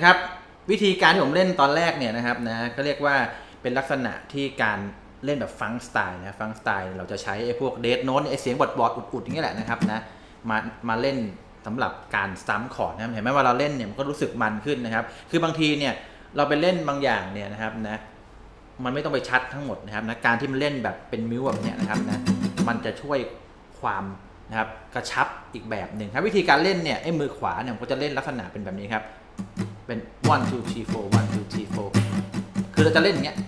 นะครับ วิธีการที่ผมเล่นตอนแรกเนี่ยนะครับนะก็เรียกว่าเป็นลักษณะที่การเล่นแบบฟังสไตล์นะฟังสไตล์เราจะใช้ไอ้พวกเดทโน้ตไอ้เสียงบอดบอดอุดๆอย่างเงี้ยแหละนะครับนะมามาเล่นสำหรับการซ้ำคอร์ดนะเห็นไหมว่าเราเล่นเนี่ยมันก็รู้สึกมันขึ้นนะครับ คือบางทีเนี่ยเราไปเล่นบางอย่างเนี่ยนะครับนะมันไม่ต้องไปชัดทั้งหมดนะครับนะการที่มันเล่นแบบเป็นมิวแบบเนี้ยนะครับนะมันจะช่วยความนะครับกระชับอีกแบบหนึ่งครับวิธีการเล่นเนี่ยไอ้มือขวาเนี่ยก็จะเล่นลักษณะเป็นแบบนี้ครับ เป็น one two three four one two three four คือเราจะเล่นอย่างเงี้ยเ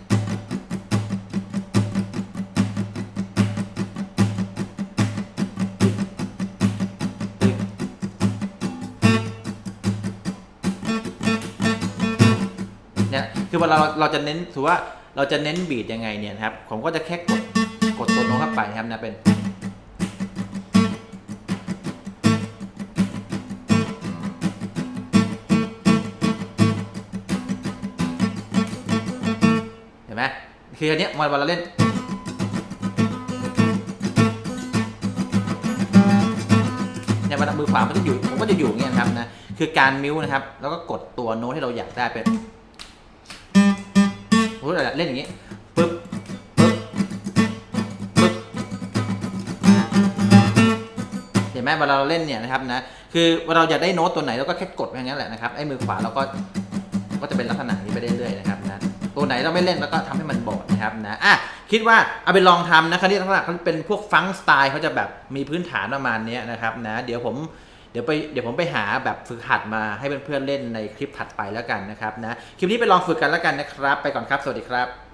นี่ยคือเวลาเราเราจะเน้นถือว่าเราจะเน้นบีดยังไงเนี่ยครับ ผมก็จะแค่กดกดตัวโน้ตเข้าไปครับนะเป็น คืออันเนี้ยวันวันเราเล่น เนี่ยวันมือขวามันจะอยู่ผมก็จะอยู่อย่างเงี้ยนะครับนะ คือการมิวนะครับ แล้วก็กดตัวโน้ตที่เราอยากได้เป็นโอ้ยเล่นอย่างงี้ปึ๊บปึ๊บปึ๊บเห็นไหมเวลาเราเล่นเนี่ยนะครับนะ คือเวลาเราอยากได้โน้ตตัวไหนเราก็แค่กดอย่างนั้นแหละนะครับ ไอ้มือขวาเราก็ ก็จะเป็นลักษณะนี้ไปเรื่อยๆนะครับ ตัวไหนเราไม่เล่นแล้วก็ทำให้มันบอดนะครับนะอะคิดว่าเอาไปลองทำนะครับนี่ลักษณะเขาเป็นพวกฟังสไตล์เขาจะแบบมีพื้นฐานประมาณนี้นะครับนะเดี๋ยวผมเดี๋ยวไปเดี๋ยวผมไปหาแบบฝึกหัดมาให้เพื่อนๆเล่นในคลิปถัดไปแล้วกันนะครับนะคลิปนี้ไปลองฝึกกันแล้วกันนะครับ ไปก่อนครับ สวัสดีครับ